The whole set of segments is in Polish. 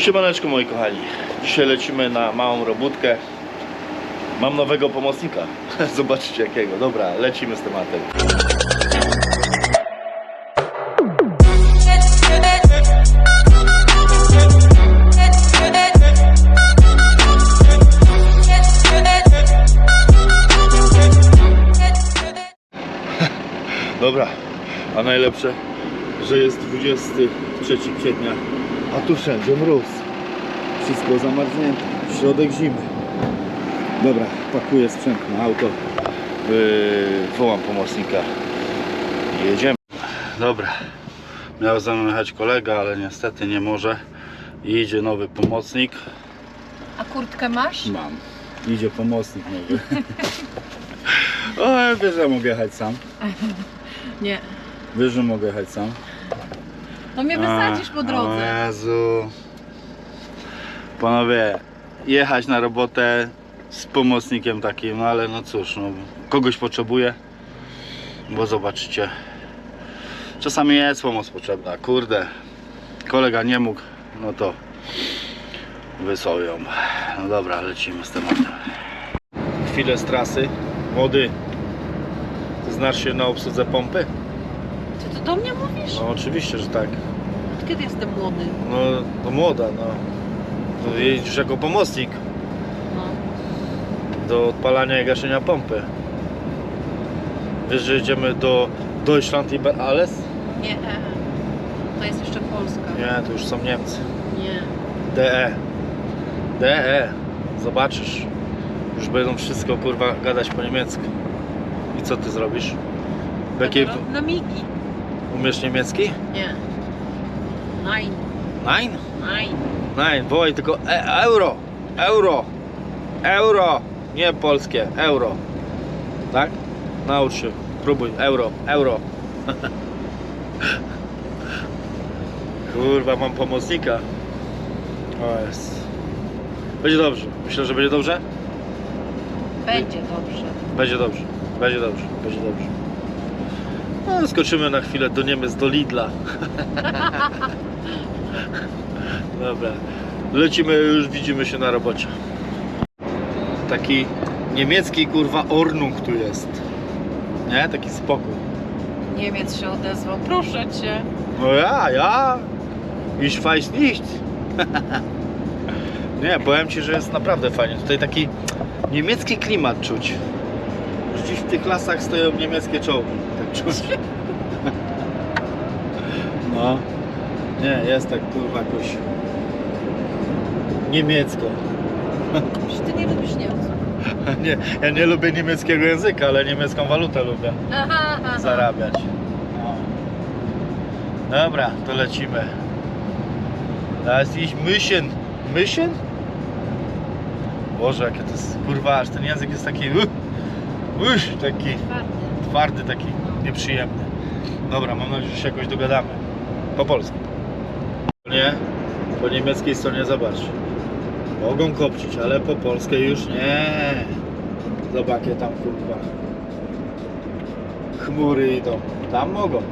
Siemaneczko moi kochani. Dzisiaj lecimy na małą robótkę. Mam nowego pomocnika. Zobaczcie jakiego. Dobra, lecimy z tematem. Dobra, a najlepsze, że jest 23 kwietnia, a tu wszędzie mróz. Wszystko zamarznięte, środek zimy. Dobra, pakuję sprzęt na auto. Yy, wołam pomocnika i jedziemy. Dobra, miał ze mną jechać kolega, ale niestety nie może. Idzie nowy pomocnik. A kurtkę masz? Mam. Idzie pomocnik nowy. o, wiesz, że mogę jechać sam. Nie. Wiesz, że mogę jechać sam. No mnie wysadzisz po O drodze. Jezu. Panowie, jechać na robotę z pomocnikiem takim, no ale no cóż, no, kogoś potrzebuję, bo zobaczycie, czasami jest pomoc potrzebna, kurde, kolega nie mógł, no to wysłał ją. No dobra, lecimy z tematem. Chwilę z trasy. Młody, znasz się na obsłudze pompy? Ty to do mnie mówisz? No oczywiście, że tak. Kiedy jestem młody? No, to młoda, no. To jedziesz jako pomocnik No. do odpalania i gaszenia pompy. Wiesz, że jedziemy do Deutschland über alles? Nie, e. To jest jeszcze Polska. Nie, to już są Niemcy. Nie. DE. DE. Zobaczysz. Już będą wszystko kurwa gadać po niemiecku. I co ty zrobisz? Jakie Na migi. umiesz niemiecki? Nie. Nein. Nein? Nein. Nein, wołaj tylko e euro. Euro. Euro. Nie polskie, euro. Tak? Naucz się. Próbuj. Euro. Euro. Kurwa, mam pomocnika. O jest. Będzie dobrze. Myślę, że będzie dobrze? Będzie dobrze. Będzie dobrze. Będzie dobrze. Będzie dobrze. No, skoczymy na chwilę do Niemiec, do Lidla. Dobra. Lecimy, już widzimy się na robocie. Taki niemiecki kurwa Ornung tu jest. Nie? Taki spokój. Niemiec się odezwał. Proszę cię. No ja, ja. Ich weiß nicht. Nie, powiem Ci, że jest naprawdę fajnie. Tutaj taki niemiecki klimat czuć. Już Dziś w tych lasach stoją niemieckie czołgi. Tak czuć. No. Nie, jest tak kurwa jakoś niemiecko. Przecież ty nie lubisz Niemców. Nie, ja nie lubię niemieckiego języka, ale niemiecką walutę lubię Aha, aha. zarabiać. No. Dobra, to lecimy. Das ist München. München? Boże, jakie to jest kurwa, aż ten język jest taki uh, uh, taki Twardy. twardy, taki nieprzyjemny. Dobra, mam nadzieję, że się jakoś dogadamy. Po polsku. Nie? Po niemieckiej stronie zobacz. Mogą kopcić, ale po polskiej już nie. Zobacz, tam kurwa. Chmury idą. Tam mogą.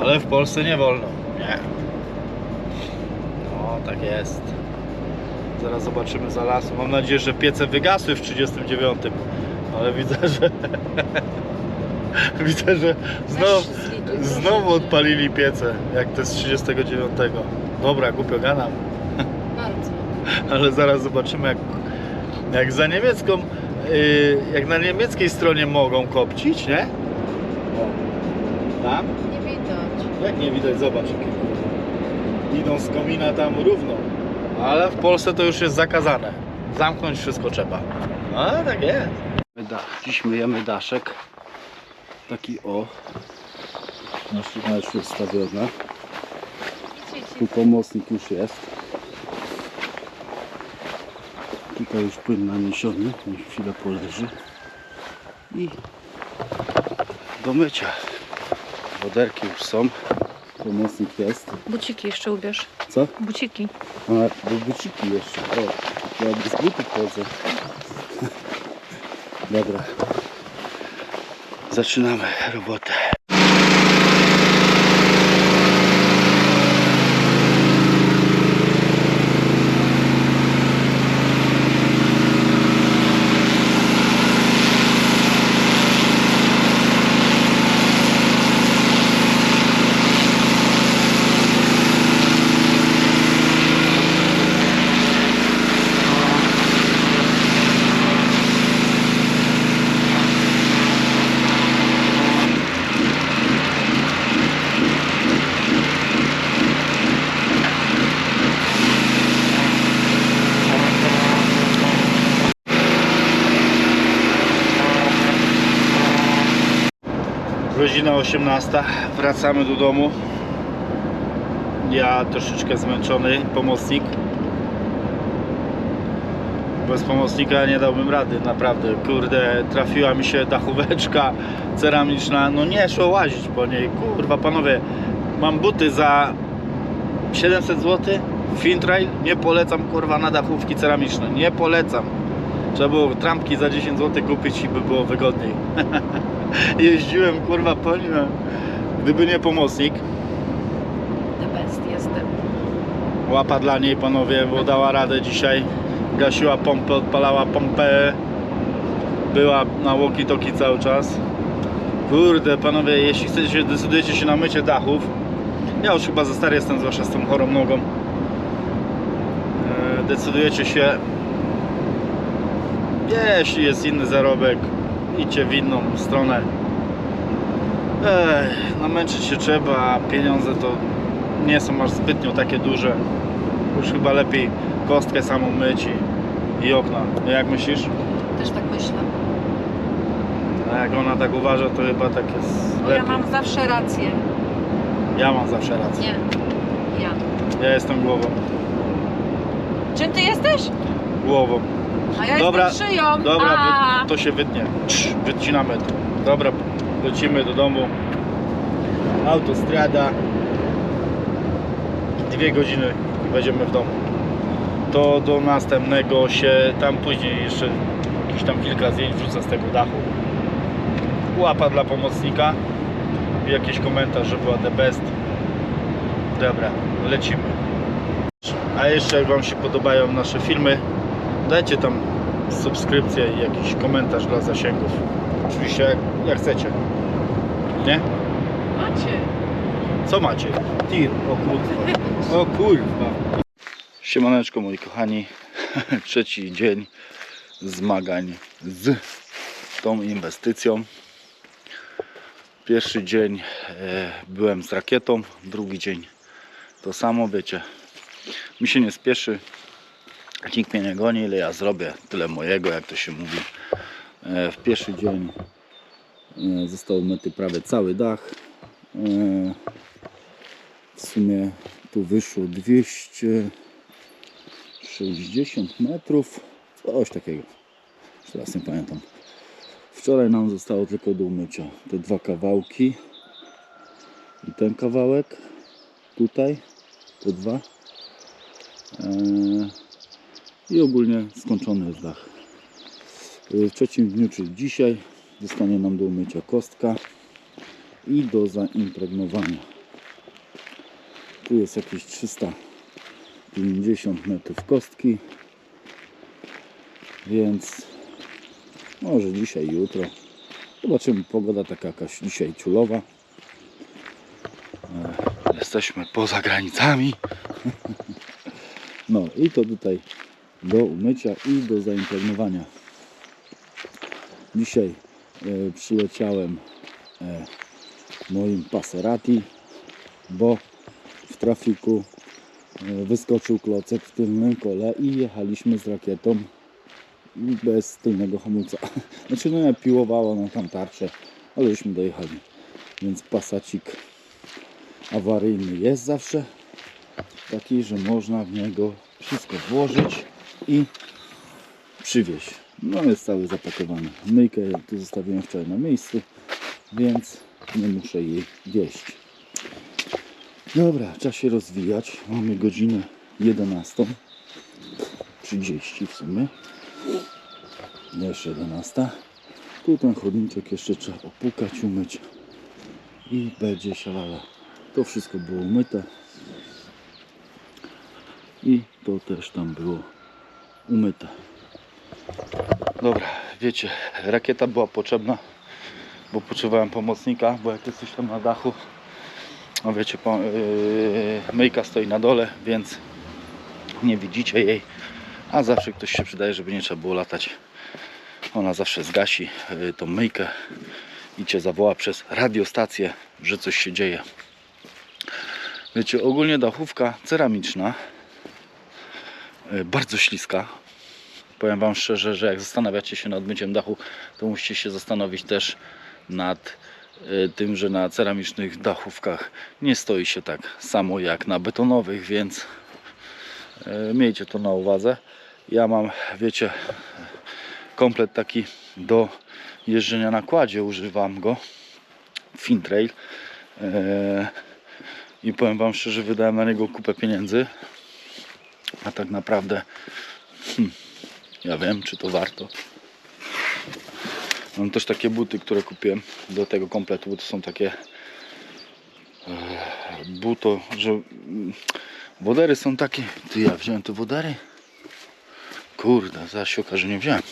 Ale w Polsce nie wolno. Nie. No, tak jest. Zaraz zobaczymy za lasu. Mam nadzieję, że piece wygasły w 39. Ale widzę, że widzę, że znowu, znowu odpalili piece, jak to z 39. Dobra, głupio gadam, Bardzo. ale zaraz zobaczymy jak, jak za niemiecką, yy, jak na niemieckiej stronie mogą kopcić, nie? O, tam? Nie widać. Jak nie widać, zobacz. Idą z komina tam równo. Ale w Polsce to już jest zakazane. Zamknąć wszystko trzeba. A tak jest. Dziś myjemy daszek. Taki o. Nasza już ustawiona. Tu pomocnik już jest. Tutaj już płyn naniesiony. Niech chwilę poleży. I do mycia. Woderki już są. Pomocnik jest. Buciki jeszcze ubierz. Co? Buciki. A, do buciki jeszcze. O, ja bez butów chodzę. Dobra. Zaczynamy robotę. Godzina 18. Wracamy do domu. Ja troszeczkę zmęczony, pomocnik. Bez pomocnika nie dałbym rady, naprawdę. Kurde, trafiła mi się dachóweczka ceramiczna. No nie szło łazić po niej. Kurwa, panowie, mam buty za 700 zł. Fintrail nie polecam kurwa na dachówki ceramiczne. Nie polecam. Trzeba było trampki za 10 zł kupić i by było wygodniej. Jeździłem kurwa po nim. Gdyby nie pomocnik, The best jestem. łapa dla niej panowie, bo dała radę dzisiaj. Gasiła pompę, odpalała pompę. Była na walkie-talkie cały czas. Kurde panowie, jeśli chcecie, decydujecie się na mycie dachów, ja już chyba za stary jestem, zwłaszcza z tą chorą nogą. E, Decydujecie się, jeśli jest inny zarobek, idźcie w inną stronę. Ech, namęczyć się trzeba, a pieniądze to nie są aż zbytnio takie duże. Już chyba lepiej kostkę samą myć i, i okna. No Jak myślisz? Też tak myślę. A jak ona tak uważa, to chyba tak jest Bo ja lepiej. mam zawsze rację. Ja mam zawsze rację. Nie. Ja. Ja jestem głową. Czym ty jesteś? Głową. A ja Dobra, jestem szyją. Dobra, A. to się wytnie. Cz, Wycinamy to. Dobra, lecimy do domu. Autostrada. Dwie godziny i będziemy w domu. To do następnego się tam później jeszcze jakieś tam kilka zdjęć wrzucę z tego dachu. Łapa dla pomocnika. I jakiś komentarz, że była the best. Dobra, lecimy. A jeszcze jak Wam się podobają nasze filmy, dajcie tam subskrypcję i jakiś komentarz dla zasięgów. Oczywiście jak, jak chcecie. Nie? Macie. Co macie? Tir, o kurwa. O kurwa. Siemaneczko moi kochani. Trzeci dzień zmagań z tą inwestycją. Pierwszy dzień e, byłem z rakietą, drugi dzień to samo, wiecie. Mi się nie spieszy, nikt mnie nie goni, ile ja zrobię, tyle mojego, jak to się mówi. E, W pierwszy dzień e, został myty prawie cały dach. E, W sumie tu wyszło 260 metrów, coś takiego. Teraz nie pamiętam. Wczoraj nam zostało tylko do umycia te dwa kawałki i ten kawałek tutaj, te dwa. I ogólnie skończony jest dach. Yy, W trzecim dniu, czyli dzisiaj, zostanie nam do umycia kostka i do zaimpregnowania. Tu jest jakieś 350 metrów kostki, więc może dzisiaj, jutro. Zobaczymy, pogoda taka jakaś dzisiaj ciulowa. E, Jesteśmy poza granicami. No i to tutaj do umycia i do zaimpregnowania. Dzisiaj e, przyleciałem e, moim Passerati, bo w trafiku e, wyskoczył klocek w tylnym kole i jechaliśmy z rakietą bez tylnego hamulca. Znaczy no ja piłowało na tam tarczę, ale żeśmy dojechali. Więc pasacik awaryjny jest zawsze taki, że można w niego wszystko włożyć i przywieźć. No jest cały zapakowany. Myjkę tu zostawiłem wczoraj na miejscu, więc nie muszę jej wieść. Dobra, czas się rozwijać. Mamy godzinę 11.30 w sumie. Jeszcze 11. Tu ten chodniczek jeszcze trzeba opukać, umyć i będzie sialala. To wszystko było umyte i to też tam było umyte. Dobra, wiecie, rakieta była potrzebna, bo potrzebowałem pomocnika, bo jak jesteś tam na dachu, no wiecie, po, yy, myjka stoi na dole, więc nie widzicie jej, a zawsze ktoś się przydaje, żeby nie trzeba było latać. Ona zawsze zgasi yy, tą myjkę i cię zawoła przez radiostację, że coś się dzieje. Wiecie, ogólnie dachówka ceramiczna, bardzo śliska. Powiem Wam szczerze, że jak zastanawiacie się nad myciem dachu, to musicie się zastanowić też nad e, tym, że na ceramicznych dachówkach nie stoi się tak samo jak na betonowych, więc e, miejcie to na uwadze. Ja mam, wiecie, komplet taki do jeżdżenia na kładzie, używam go. Fintrail. E, I powiem Wam szczerze, wydałem na niego kupę pieniędzy. A tak naprawdę, hmm, ja wiem, czy to warto. Mam też takie buty, które kupiłem do tego kompletu, bo to są takie e, buto, że mm, wodery są takie. Ty ja wziąłem te wodery? Kurde, zaraz się okaże, że nie wziąłem.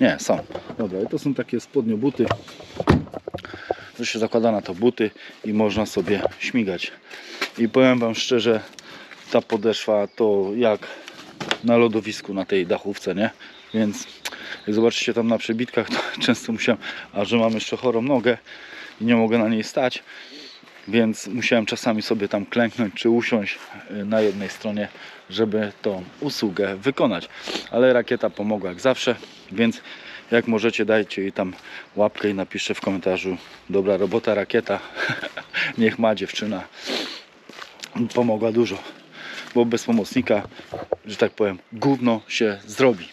Nie, są. Dobra, i to są takie spodnie buty. że się zakłada na to buty i można sobie śmigać. I powiem Wam szczerze, ta podeszwa to jak na lodowisku na tej dachówce, nie? Więc jak zobaczycie tam na przebitkach, to często musiałem, a że mam jeszcze chorą nogę i nie mogę na niej stać, więc musiałem czasami sobie tam klęknąć czy usiąść y, na jednej stronie, żeby tą usługę wykonać. Ale rakieta pomogła jak zawsze, więc jak możecie dajcie jej tam łapkę i napiszcie w komentarzu dobra robota rakieta, niech ma dziewczyna. Pomogła dużo, bo bez pomocnika, że tak powiem, gówno się zrobi.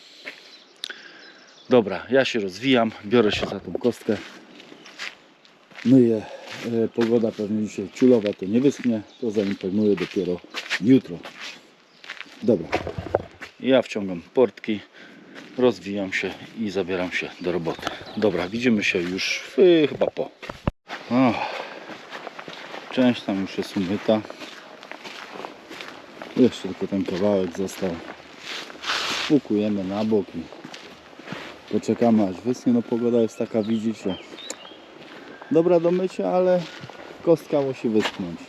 Dobra, ja się rozwijam, biorę się za tą kostkę. Myję. E, pogoda pewnie dzisiaj ciulowa, to nie wyschnie, to zaimpregnuję dopiero jutro. Dobra, ja wciągam portki, rozwijam się i zabieram się do roboty. Dobra, widzimy się już w, chyba po. O, część tam już jest umyta. Jeszcze tylko ten kawałek został. Spłukujemy na bok i poczekamy aż wyschnie. No pogoda jest taka, widzicie. Dobra do mycia, ale kostka musi wyschnąć.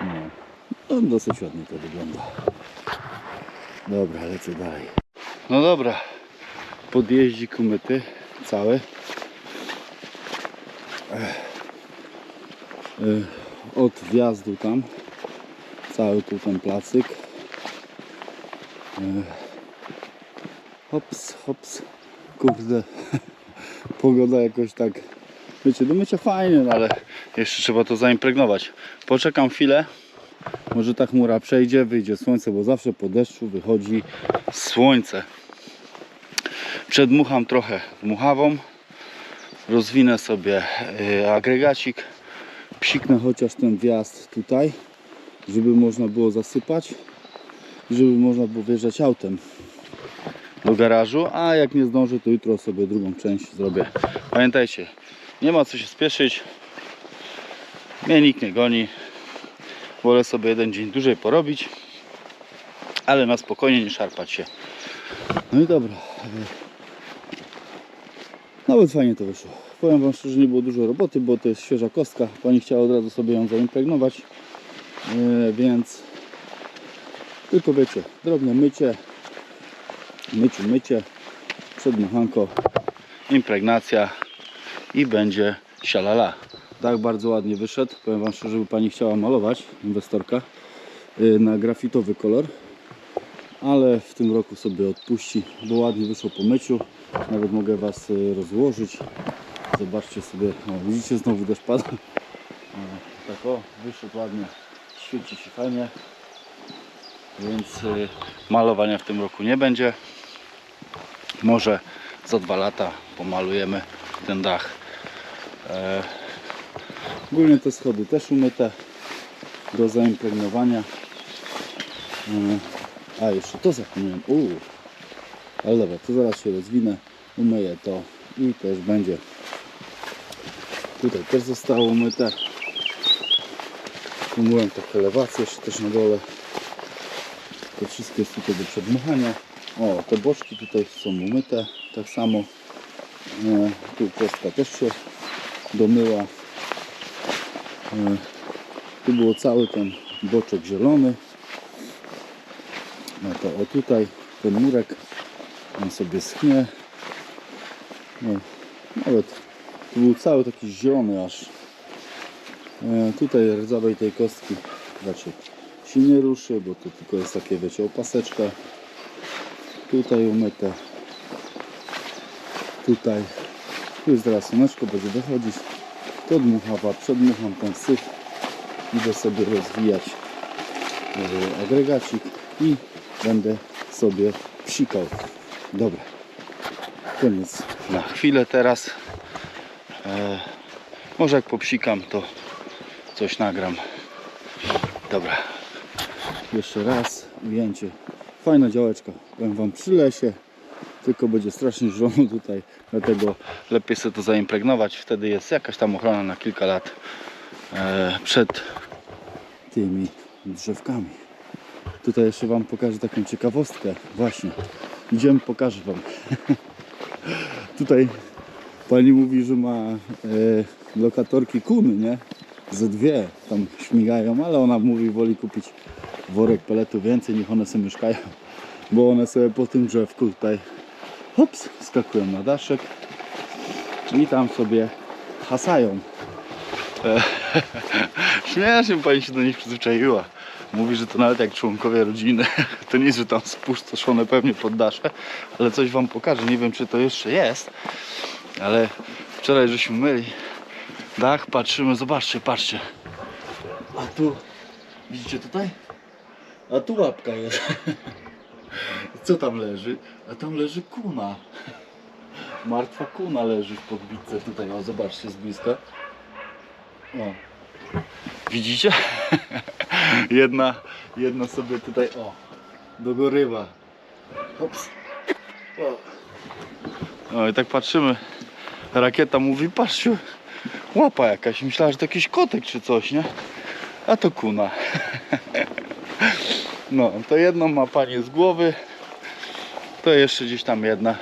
No. no dosyć ładnie to wygląda. Dobra, lecę dalej. No dobra. Podjeździk umyty, cały. Od wjazdu tam. Cały tu ten placyk. Ech. Hops, hops. Kurde. Pogoda jakoś tak. Wiecie, do mycia fajnie, no ale jeszcze trzeba to zaimpregnować. Poczekam chwilę. Może ta chmura przejdzie, wyjdzie słońce, bo zawsze po deszczu wychodzi słońce. Przedmucham trochę dmuchawą. Rozwinę sobie y, agregacik. Psiknę chociaż ten wjazd tutaj, żeby można było zasypać i żeby można było wjeżdżać autem do garażu, a jak nie zdążę, to jutro sobie drugą część zrobię. Pamiętajcie, nie ma co się spieszyć. Mnie nikt nie goni. Wolę sobie jeden dzień dłużej porobić, ale na spokojnie nie szarpać się. No i dobra. Nawet fajnie to wyszło. Powiem Wam szczerze, nie było dużo roboty, bo to jest świeża kostka. Pani chciała od razu sobie ją zaimpregnować, więc tylko wiecie, drobne mycie, myciu, mycie, przedmuchanko, impregnacja i będzie sialala. Tak bardzo ładnie wyszedł. Powiem Wam szczerze, żeby Pani chciała malować, inwestorka, yy, na grafitowy kolor. Ale w tym roku sobie odpuści, bo ładnie wyszło po myciu. Nawet mogę Was yy, rozłożyć. Zobaczcie sobie, o, widzicie znowu deszcz pada. Tak o, wyszedł ładnie, świeci się fajnie. Więc yy, malowania w tym roku nie będzie. Może za dwa lata pomalujemy ten dach. E, ogólnie te schody też umyte do zaimpregnowania. E, a jeszcze to zapomniałem. Uuu. Ale dobra, to zaraz się rozwinę, umyję to i też będzie. Tutaj też zostało umyte. Umyłem trochę elewację jeszcze też na dole. To wszystko jest tutaj do przedmuchania. O, te boczki tutaj są umyte, tak samo. E, tu kostka też się domyła. E, tu było cały ten boczek zielony. No to o tutaj ten murek, on sobie schnie. No, nawet tu był cały taki zielony aż. E, tutaj rdzawej tej kostki raczej się nie ruszy, bo to tylko jest takie wiecie opaseczka tutaj umyte tutaj Tu jest teraz słoneczko, będzie dochodzić. To dmuchawa, przedmucham ten syf. Idę sobie rozwijać e, agregacik i będę sobie psikał. Dobra. Koniec. Na chwilę teraz. E, może jak popsikam, to coś nagram. Dobra. Jeszcze raz ujęcie. Fajna działeczka. Powiem Wam przy lesie. Tylko będzie strasznie żono tutaj. Dlatego lepiej sobie to zaimpregnować. Wtedy jest jakaś tam ochrona na kilka lat e, przed tymi drzewkami. Tutaj jeszcze Wam pokażę taką ciekawostkę. Właśnie. Idziemy, pokażę Wam. tutaj Pani mówi, że ma e, lokatorki kuny, nie? Ze dwie tam śmigają, ale ona mówi, woli kupić worek peletu więcej, niech one sobie mieszkają. Bo one sobie po tym drzewku tutaj hops, skakują na daszek i tam sobie hasają. Śmiesznie pani się do nich przyzwyczaiła. Mówi, że to nawet jak członkowie rodziny. To nie że tam spustoszone pewnie pod dasze, ale coś wam pokażę. Nie wiem, czy to jeszcze jest, ale wczoraj żeśmy myli dach, patrzymy, zobaczcie, patrzcie. A tu, widzicie tutaj? A tu łapka jest. Co tam leży? A tam leży kuna. Martwa kuna leży w podbitce tutaj. O, zobaczcie z bliska. O. Widzicie? jedna, jedna sobie tutaj, o, dogorywa. Hops. O. No i tak patrzymy. Rakieta mówi, patrzcie, łapa jakaś. Myślała, że to jakiś kotek czy coś, nie? A to kuna. No, to jedną ma panie z głowy. To jeszcze gdzieś tam jedna.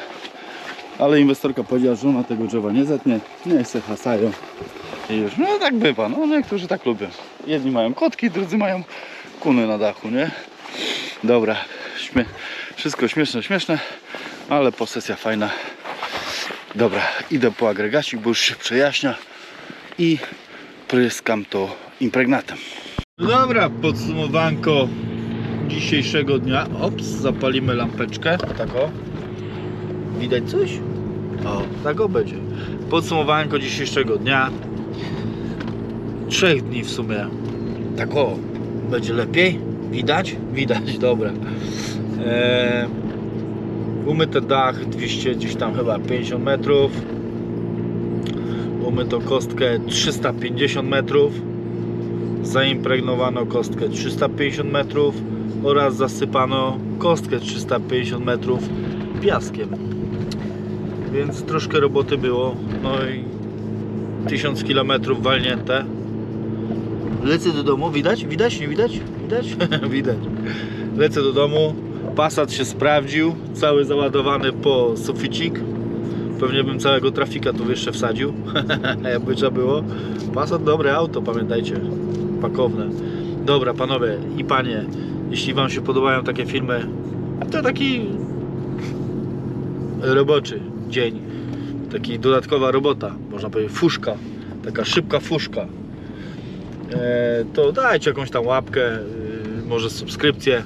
Ale inwestorka powiedziała, że ona tego drzewa nie zetnie. Nie se hasają. I już, no tak bywa, no niektórzy tak lubią. Jedni mają kotki, drudzy mają kuny na dachu, nie? Dobra, śmie wszystko śmieszne, śmieszne, ale posesja fajna. Dobra, idę po agregacik, bo już się przejaśnia i pryskam to impregnatem. Dobra, podsumowanko dzisiejszego dnia. Ops, zapalimy lampeczkę. Tak o. Widać coś? O, tak o będzie. Podsumowanko dzisiejszego dnia. Trzech dni w sumie. Tak o, będzie lepiej? Widać? Widać, dobra. Eee, umyty dach 200 gdzieś tam chyba 50 metrów. Umyto kostkę 350 metrów. Zaimpregnowano kostkę 350 metrów oraz zasypano kostkę 350 metrów piaskiem. Więc troszkę roboty było. No i 1000 km walnięte. Lecę do domu, widać? Widać? Nie widać? Widać? widać. Lecę do domu. Passat się sprawdził, cały załadowany po suficik. Pewnie bym całego trafika tu jeszcze wsadził, jakby trzeba było. Passat dobre auto, pamiętajcie, pakowne. Dobra, panowie i panie, jeśli wam się podobają takie filmy, to taki roboczy dzień, taki dodatkowa robota, można powiedzieć fuszka, taka szybka fuszka. E, to dajcie jakąś tam łapkę, y, może subskrypcję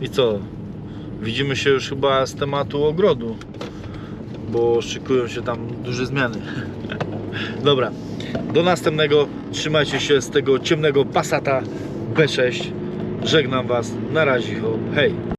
i co? Widzimy się już chyba z tematu ogrodu, bo szykują się tam duże zmiany. Dobra, do następnego. Trzymajcie się z tego ciemnego Passata B6. Żegnam Was. Na razie. Hej.